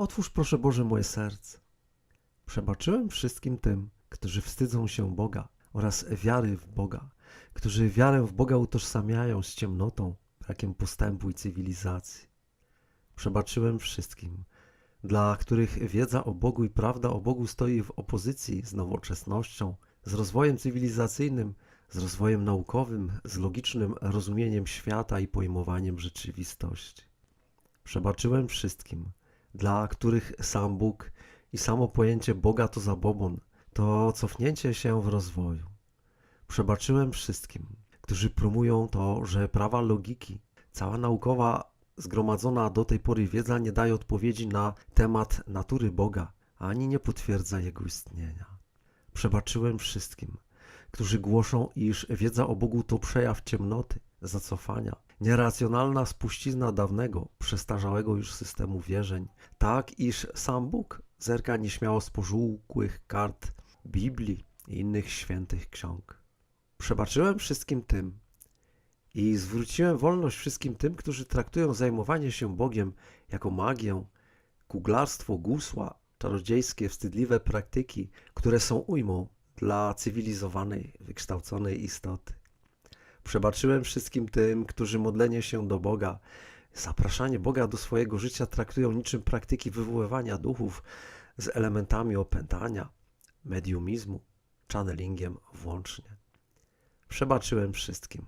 Otwórz proszę Boże moje serce. Przebaczyłem wszystkim tym, którzy wstydzą się Boga oraz wiary w Boga, którzy wiarę w Boga utożsamiają z ciemnotą, brakiem postępu i cywilizacji. Przebaczyłem wszystkim, dla których wiedza o Bogu i prawda o Bogu stoi w opozycji z nowoczesnością, z rozwojem cywilizacyjnym, z rozwojem naukowym, z logicznym rozumieniem świata i pojmowaniem rzeczywistości. Przebaczyłem wszystkim, dla których sam Bóg i samo pojęcie Boga to zabobon, to cofnięcie się w rozwoju. Przebaczyłem wszystkim, którzy promują to, że prawa logiki, cała naukowa zgromadzona do tej pory wiedza nie daje odpowiedzi na temat natury Boga, ani nie potwierdza Jego istnienia. Przebaczyłem wszystkim, którzy głoszą, iż wiedza o Bogu to przejaw ciemnoty, zacofania, nieracjonalna spuścizna dawnego, przestarzałego już systemu wierzeń, tak iż sam Bóg zerka nieśmiało z pożółkłych kart Biblii i innych świętych ksiąg. Przebaczyłem wszystkim tym i zwróciłem wolność wszystkim tym, którzy traktują zajmowanie się Bogiem jako magię, kuglarstwo, gusła, czarodziejskie, wstydliwe praktyki, które są ujmą dla cywilizowanej, wykształconej istoty. Przebaczyłem wszystkim tym, którzy modlenie się do Boga, zapraszanie Boga do swojego życia traktują niczym praktyki wywoływania duchów z elementami opętania, mediumizmu, channelingiem włącznie. Przebaczyłem wszystkim,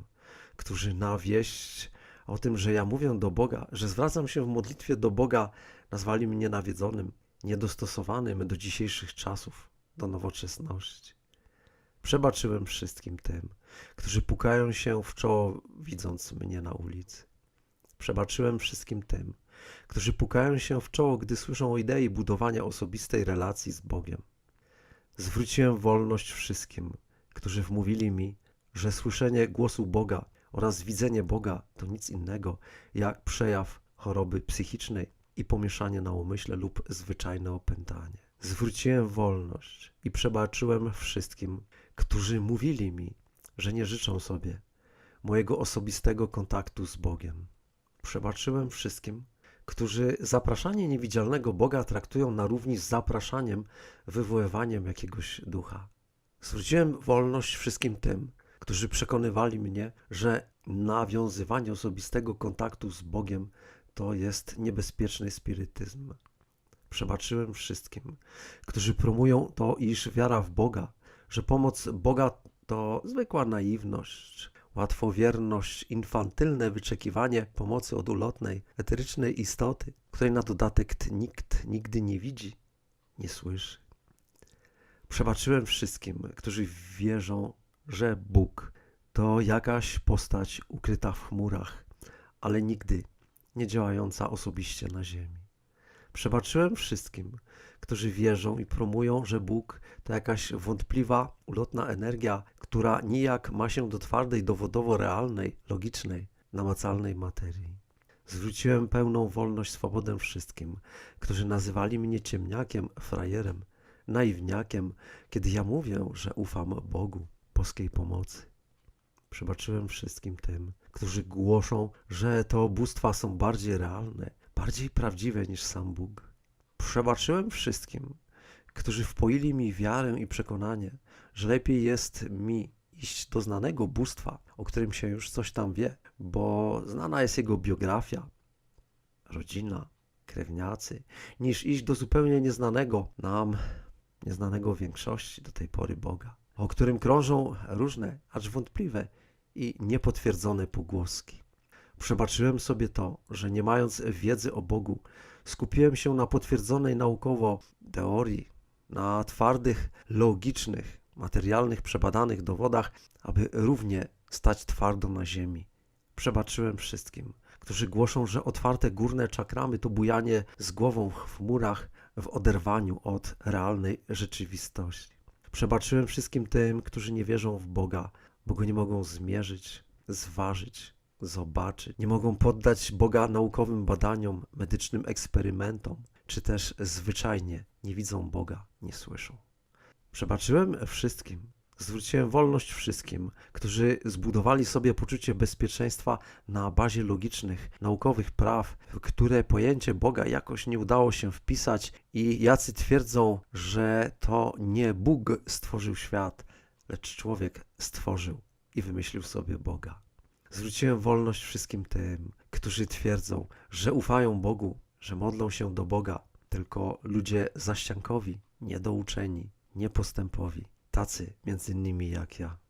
którzy na wieść o tym, że ja mówię do Boga, że zwracam się w modlitwie do Boga, nazwali mnie nawiedzonym, niedostosowanym do dzisiejszych czasów, do nowoczesności. Przebaczyłem wszystkim tym, którzy pukają się w czoło, widząc mnie na ulicy. Przebaczyłem wszystkim tym, którzy pukają się w czoło, gdy słyszą o idei budowania osobistej relacji z Bogiem. Zwróciłem wolność wszystkim, którzy wmówili mi, że słyszenie głosu Boga oraz widzenie Boga to nic innego jak przejaw choroby psychicznej i pomieszanie na umyśle lub zwyczajne opętanie. Zwróciłem wolność i przebaczyłem wszystkim, którzy mówili mi, że nie życzą sobie mojego osobistego kontaktu z Bogiem. Przebaczyłem wszystkim, którzy zapraszanie niewidzialnego Boga traktują na równi z zapraszaniem, wywoływaniem jakiegoś ducha. Zwróciłem wolność wszystkim tym, którzy przekonywali mnie, że nawiązywanie osobistego kontaktu z Bogiem to jest niebezpieczny spirytyzm. Przebaczyłem wszystkim, którzy promują to, iż wiara w Boga, że pomoc Boga to zwykła naiwność, łatwowierność, infantylne wyczekiwanie pomocy od ulotnej, eterycznej istoty, której na dodatek nikt nigdy nie widzi, nie słyszy. Przebaczyłem wszystkim, którzy wierzą, że Bóg to jakaś postać ukryta w chmurach, ale nigdy nie działająca osobiście na ziemi. Przebaczyłem wszystkim, którzy wierzą i promują, że Bóg to jakaś wątpliwa, ulotna energia, która nijak ma się do twardej, dowodowo realnej, logicznej, namacalnej materii. Zwróciłem pełną wolność, swobodę wszystkim, którzy nazywali mnie ciemniakiem, frajerem, naiwniakiem, kiedy ja mówię, że ufam Bogu, boskiej pomocy. Przebaczyłem wszystkim tym, którzy głoszą, że te bóstwa są bardziej realne, bardziej prawdziwe niż sam Bóg. Przebaczyłem wszystkim, którzy wpoili mi wiarę i przekonanie, że lepiej jest mi iść do znanego bóstwa, o którym się już coś tam wie, bo znana jest jego biografia, rodzina, krewniacy, niż iść do zupełnie nieznanego nam, nieznanego większości do tej pory Boga, o którym krążą różne, acz wątpliwe i niepotwierdzone pogłoski. Przebaczyłem sobie to, że nie mając wiedzy o Bogu, skupiłem się na potwierdzonej naukowo teorii, na twardych, logicznych, materialnych, przebadanych dowodach, aby równie stać twardo na ziemi. Przebaczyłem wszystkim, którzy głoszą, że otwarte górne czakramy to bujanie z głową w chmurach w oderwaniu od realnej rzeczywistości. Przebaczyłem wszystkim tym, którzy nie wierzą w Boga, bo go nie mogą zmierzyć, zważyć, zobaczyć, nie mogą poddać Boga naukowym badaniom, medycznym eksperymentom, czy też zwyczajnie nie widzą Boga, nie słyszą. Przebaczyłem wszystkim, Zwróciłem wolność wszystkim, którzy zbudowali sobie poczucie bezpieczeństwa na bazie logicznych, naukowych praw, w które pojęcie Boga jakoś nie udało się wpisać i jacy twierdzą, że to nie Bóg stworzył świat, lecz człowiek stworzył i wymyślił sobie Boga. Zwróciłem wolność wszystkim tym, którzy twierdzą, że ufają Bogu, że modlą się do Boga, tylko ludzie zaściankowi, niedouczeni, niepostępowi, tacy między innymi jak ja.